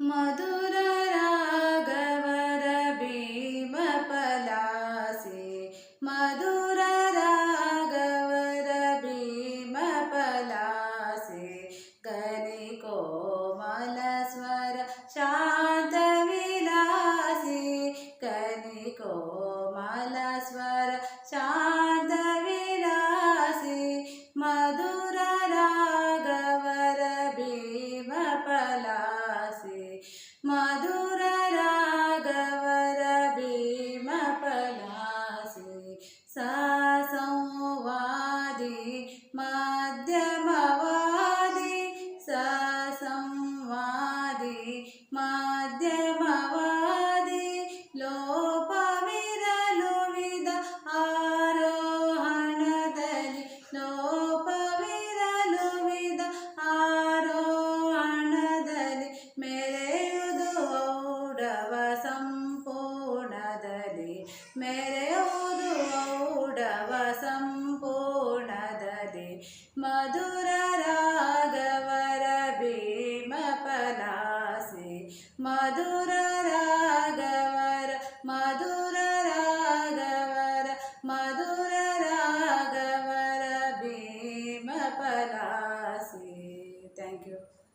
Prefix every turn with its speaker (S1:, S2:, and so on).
S1: मधुर रागवर भीमपलासे मधुर रागवर भीमपलासे कनिकोमलस्वर शान्तविलासे कनिकोमलस्वर शान्तविलासे मधुर मधुर रागवर भीमपलासे सा संवादि मध्यमवादि सा संवादि मध्यमवादि ಮೆರೆಯುವುದು ಔಡವ ಸಂಪೂರ್ಣದದೆ. ಮಧುರ ರಾಗವರ ಭೀಮ ಪಲಾಸೆ. ಮಧುರ ರಾಗವರ ಮಧುರ ರಾಗವರ ಮಧುರ ರಾಗವರ ಭೀಮ ಪಲಾಸೆ. Thank you.